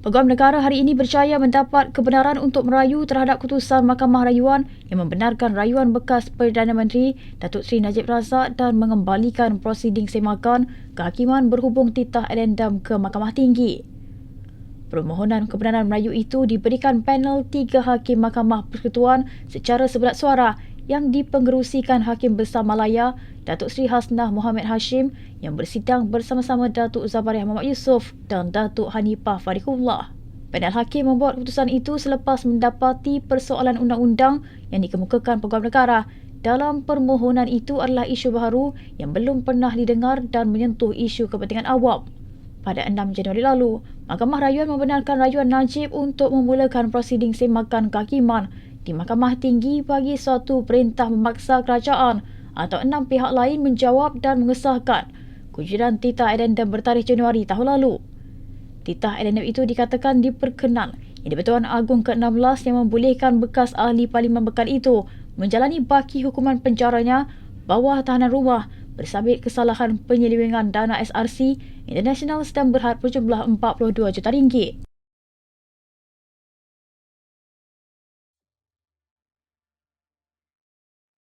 Peguam negara hari ini percaya mendapat kebenaran untuk merayu terhadap keputusan Mahkamah Rayuan yang membenarkan rayuan bekas Perdana Menteri Datuk Seri Najib Razak dan mengembalikan prosiding semakan kehakiman berhubung titah addendum ke Mahkamah Tinggi. Permohonan kebenaran merayu itu diberikan panel tiga hakim Mahkamah Persekutuan secara seberat suara yang dipengerusikan Hakim Besar Malaya Datuk Seri Hasnah Muhammad Hashim yang bersidang bersama-sama Datuk Zabariah Muhammad Yusof dan Datuk Hanifah Fariqullah. Panel Hakim membuat keputusan itu selepas mendapati persoalan undang-undang yang dikemukakan Peguam Negara dalam permohonan itu adalah isu baru yang belum pernah didengar dan menyentuh isu kepentingan awam. Pada 6 Januari lalu, Mahkamah Rayuan membenarkan rayuan Najib untuk memulakan prosiding semakan kehakiman di Mahkamah Tinggi bagi suatu perintah memaksa kerajaan atau enam pihak lain menjawab dan mengesahkan kujuran titah addendum bertarikh Januari tahun lalu. Titah addendum itu dikatakan diperkenan yang di-Pertuan Agong ke-16 yang membolehkan bekas ahli parlimen bekal itu menjalani baki hukuman penjaranya bawah tahanan rumah bersabit kesalahan penyelewengan dana SRC International sedang berhad berjumlah 42 juta ringgit.